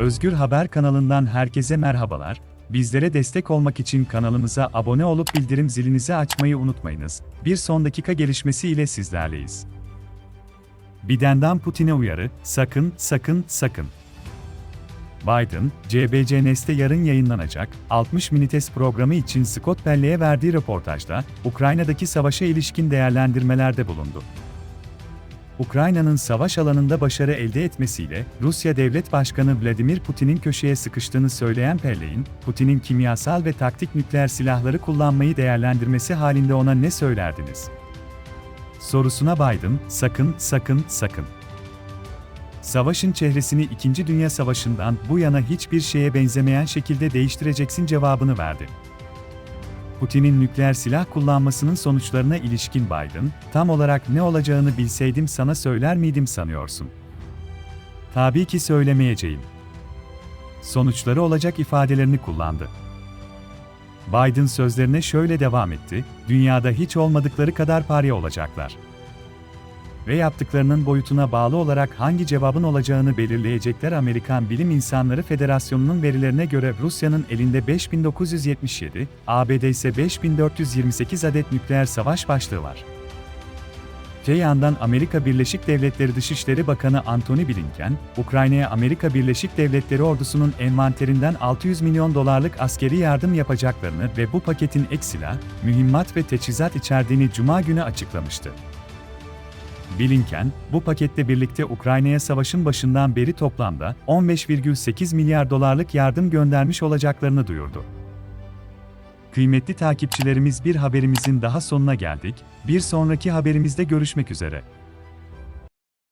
Özgür Haber kanalından herkese merhabalar. Bizlere destek olmak için kanalımıza abone olup bildirim zilinizi açmayı unutmayınız. Bir son dakika gelişmesi ile sizlerleyiz. Biden'dan Putin'e uyarı, sakın, sakın, sakın. Biden, CBC Nest'te yarın yayınlanacak 60 Minites programı için Scott Pelley'e verdiği röportajda, Ukrayna'daki savaşa ilişkin değerlendirmelerde bulundu. Ukrayna'nın savaş alanında başarı elde etmesiyle Rusya Devlet Başkanı Vladimir Putin'in köşeye sıkıştığını söyleyen Pelley'in, Putin'in kimyasal ve taktik nükleer silahları kullanmayı değerlendirmesi halinde ona ne söylerdiniz? Sorusuna Biden, sakın, sakın, sakın. Savaşın çehresini 2. Dünya Savaşı'ndan bu yana hiçbir şeye benzemeyen şekilde değiştireceksin cevabını verdi. Putin'in nükleer silah kullanmasının sonuçlarına ilişkin Biden, tam olarak ne olacağını bilseydim sana söyler miydim sanıyorsun? Tabii ki söylemeyeceğim. Sonuçları olacak ifadelerini kullandı. Biden sözlerine şöyle devam etti, dünyada hiç olmadıkları kadar parya olacaklar ve yaptıklarının boyutuna bağlı olarak hangi cevabın olacağını belirleyecekler Amerikan Bilim İnsanları Federasyonu'nun verilerine göre Rusya'nın elinde 5977, ABD ise 5428 adet nükleer savaş başlığı var. Öte yandan Amerika Birleşik Devletleri Dışişleri Bakanı Antony Blinken, Ukrayna'ya Amerika Birleşik Devletleri ordusunun envanterinden 600 milyon dolarlık askeri yardım yapacaklarını ve bu paketin ek silah, mühimmat ve teçhizat içerdiğini Cuma günü açıklamıştı. Blinken, bu paketle birlikte Ukrayna'ya savaşın başından beri toplamda 15,8 milyar dolarlık yardım göndermiş olacaklarını duyurdu. Kıymetli takipçilerimiz bir haberimizin daha sonuna geldik. Bir sonraki haberimizde görüşmek üzere.